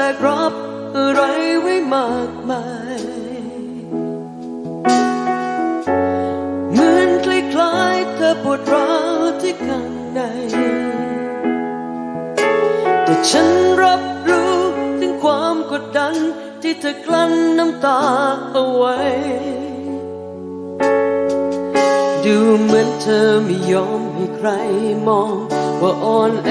แบกรับอะไรไว้มากมาย เหมือนคล้ายๆเธอปวดร้าวที่ข้างใน แต่ฉันรับรู้ถึงความกดดันที่เธอกลั้นน้ำตาเอาไว้ ดูเหมือนเธอไม่ยอมให้ใครมองว่าอ่อนแอ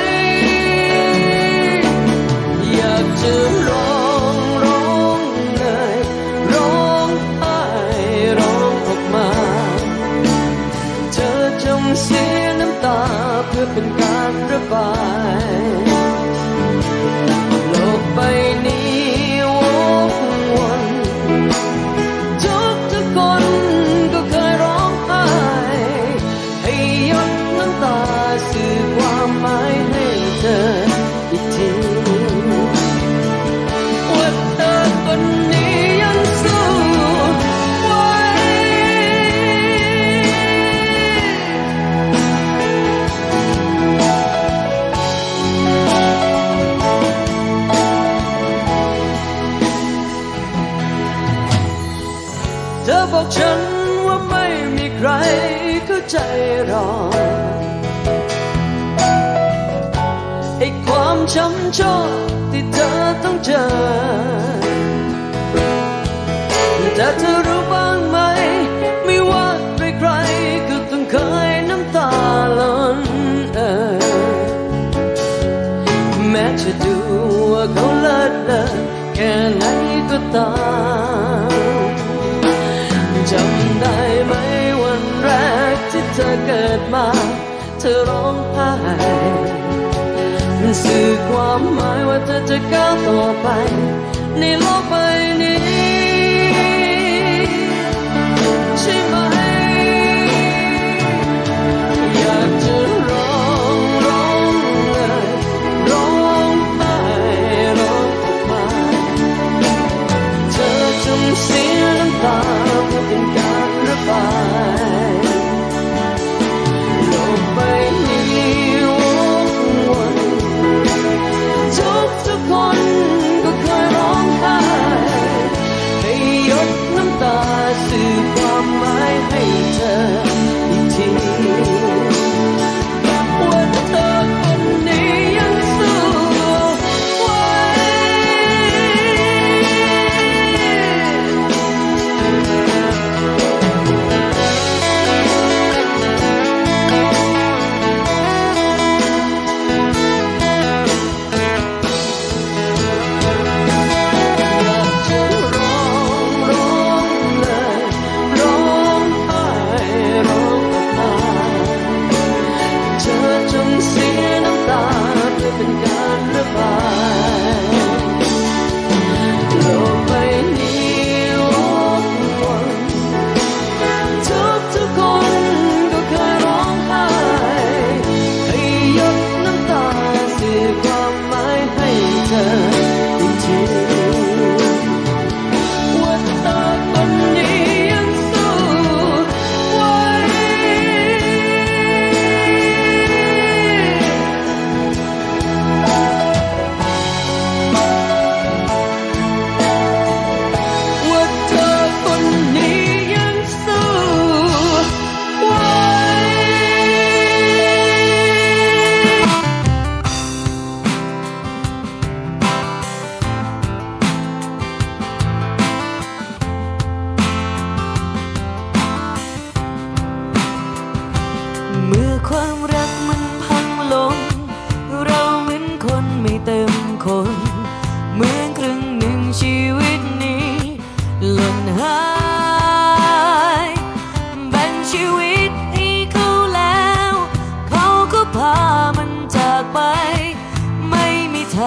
อเป็นการระบาย ใจรอไอ้ความช้ำชอกที่เธอต้องเจอ แต่เธอรู้บ้างไหม ไม่ว่าใครใครๆก็ต้องเคยน้ำตาล้นเออแม้จะดูว่าเขาเลิศเลอแค่ไหนก็ตาม มา เธอร้องไห้มันสื่อความหมายว่าเธอจะก้าวต่อไป ในโลกใบนี้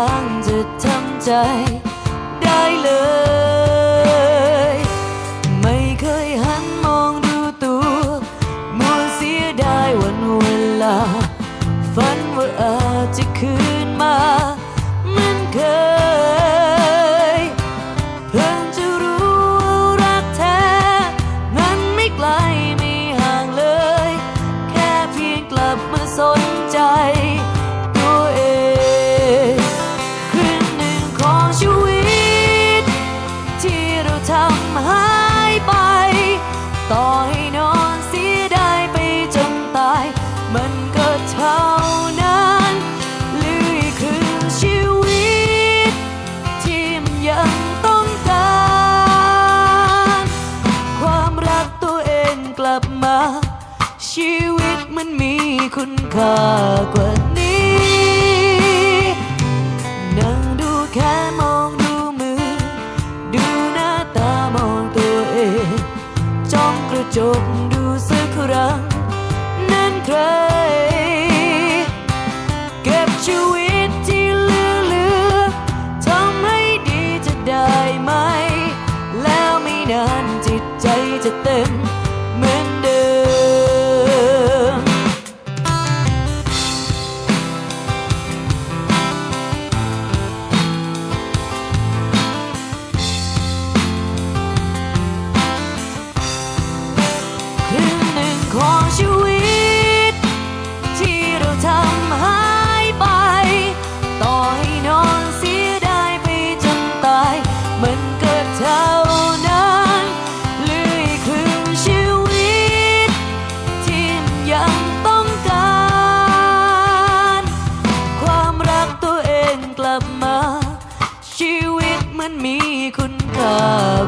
างจะทำใจได้เลย 他滚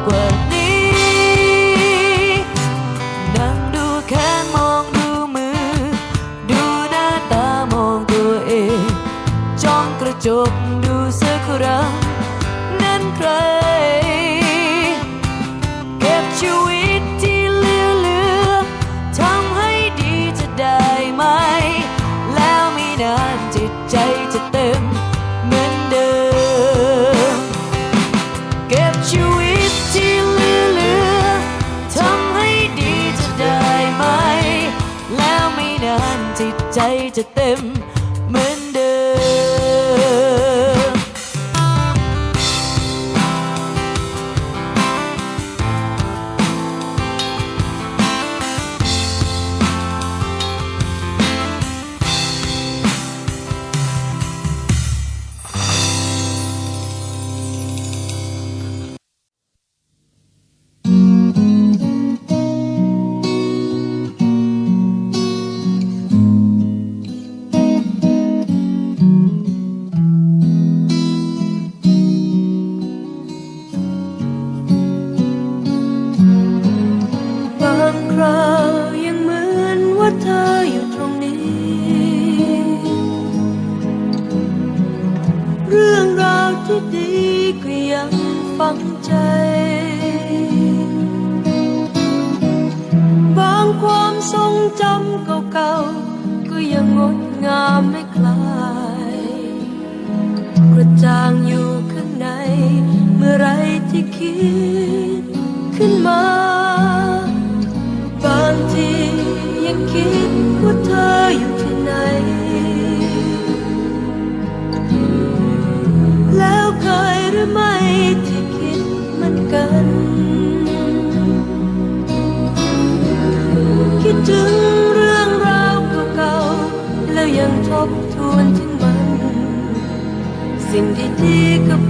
กว่านี้นั่งดูแขนมองดูมือ ดูหน้าตามองตัวเอง จ้องกระจกดูสักครั้งนั้นใคร เก็บชีวิตที่เหลือเหลือทำให้ดีจะได้ไหม แล้วมีนานจิตใจจะเต็ม to them.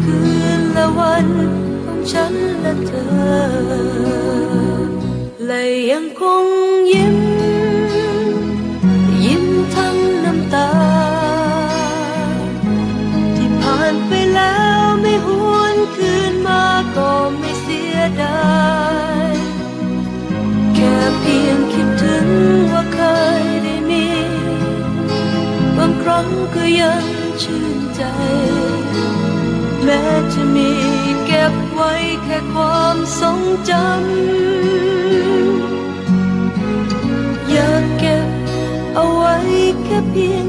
คืนและวันของฉันและเธอ และยังคง ความทรงจำอยากเก็บเอาไว้แค่เพียง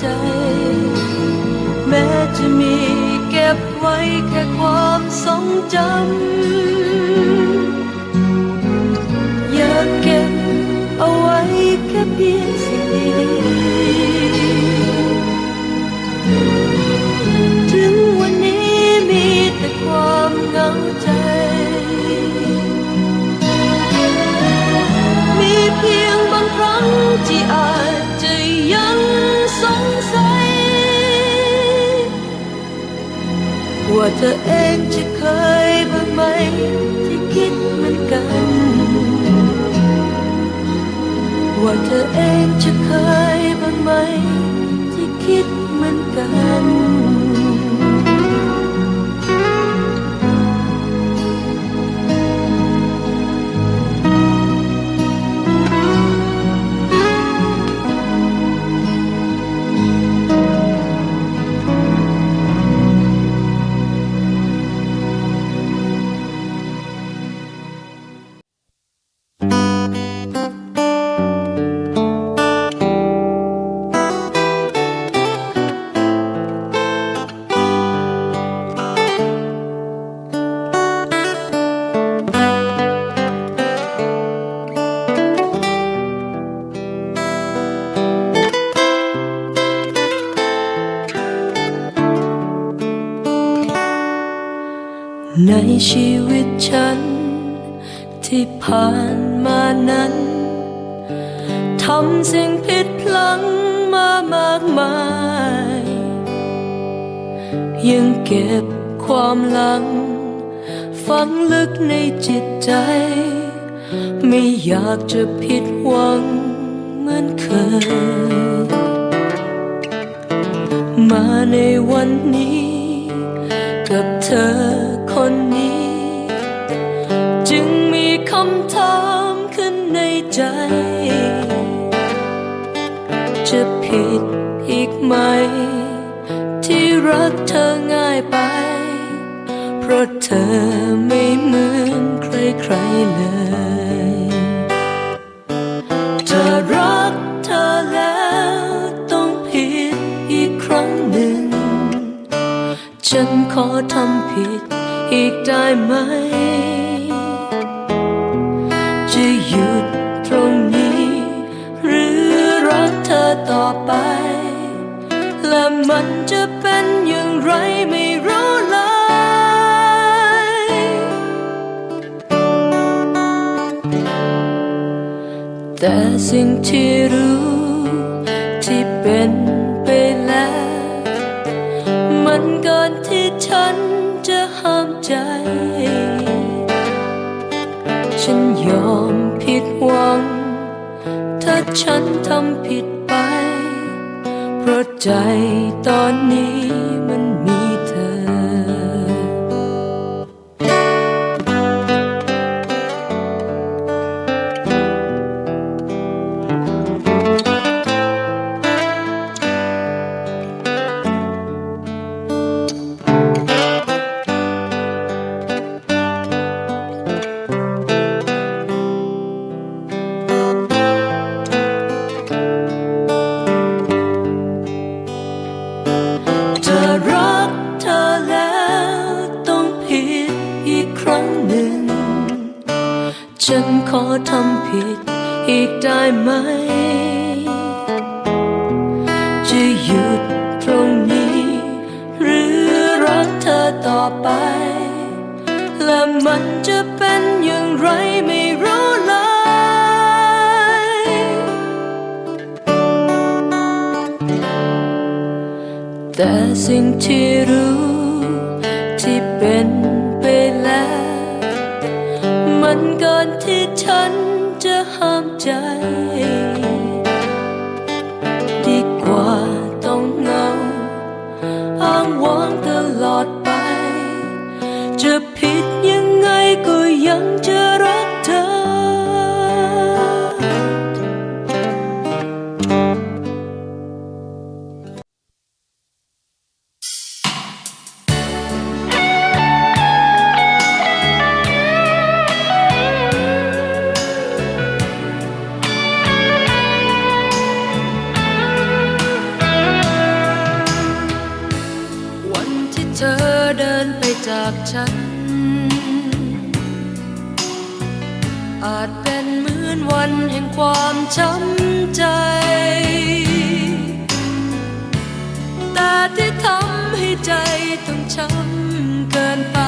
ใจ แม้จะมีเก็บไว้แค่ความทรงจำอยากเก็บเอาไว้แค่เพียง ว่าเธอเองจะเคยบ้างไหม ที่คิดเหมือนกัน ว่าเธอเองจะเคยบ้างไหม ชีวิตฉัน ที่ผ่านมานั้นทำสิ่งผิดพลั้งมามากมาย ยังเก็บความหลัง ฝังลึกในจิตใจ ไม่อยากจะผิดหวังเหมือนเคย มาในวันนี้ กับเธอ ไหม ที่รักเธอง่ายไป เพราะเธอไม่เหมือนใครๆเลยจะรักเธอแล้วต้องผิดอีกครั้งหนึ่ง ฉันขอทำผิดอีกได้ไหม จะหยุดตรงนี้ หรือรักเธอต่อไป มันจะเป็นอย่างไรไม่รู้เลยแต่สิ่งที่รู้ที่เป็นไปแล้ว มันเกินที่ฉันจะห้ามใจ ฉันยอมผิดหวัง ถ้าฉันทำผิด ราะใจตอนนี้ ขอทำผิดอีกได้ไหม จะหยุดตรงนี้ หรือรักเธอต่อไป และมันจะเป็นอย่างไรไม่รู้เลยแต่สิ่งที่รู้ที่เป็น มันก่อนที่ฉันจะห้ามใจ จากฉัน อาจเป็นเหมือนวันแห่งความช้ำใจ แต่ที่ทำให้ใจต้องช้ำเกินไป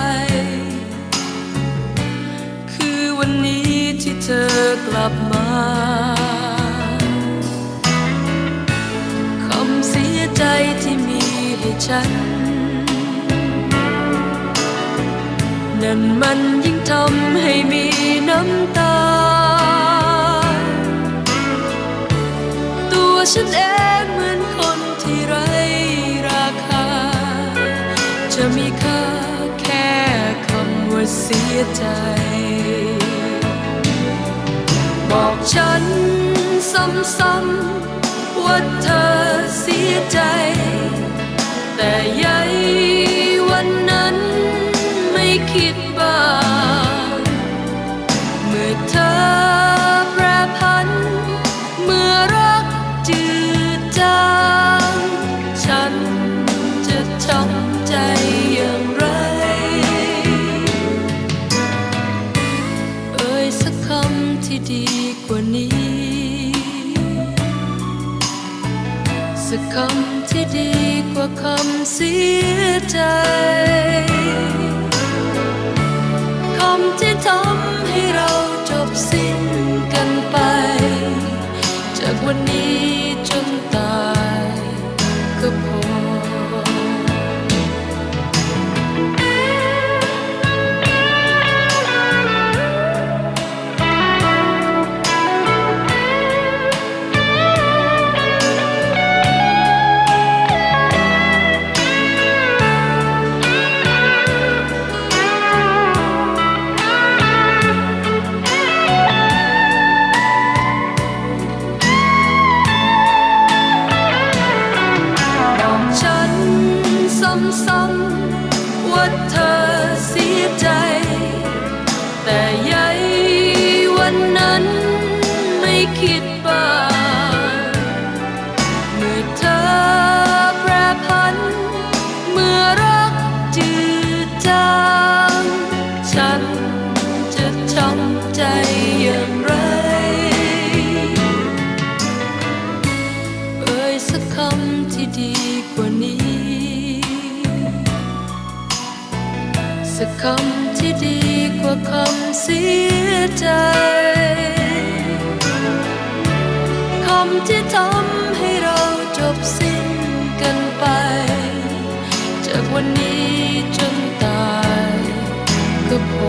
คือวันนี้ที่เธอกลับมาคำเสียใจที่มีให้ฉัน นั่นมันยิ่งทำให้มีน้ำตา ตัวฉันเองเหมือนคนที่ไร้ราคา จะมีค่าแค่คำว่าเสียใจ บอกฉันซ้ำๆว่าเธอเสียใจ แต่ใยวันนั้น คิดบ้างเมื่อเธอแปรพัน เมื่อรักจืดจางฉันจะทำใจอย่างไร เอ่ยสักคำที่ดีกว่านี้ สักคำที่ดีกว่าคำเสียใจ มที่ทำให้เราจบสิ้นกันไป จากวันนี้จนตายำที่ดีกว่าคำเสียใจ คำที่ทำให้เราจบสิ้นกันไป จากวันนี้จนตายก็พอ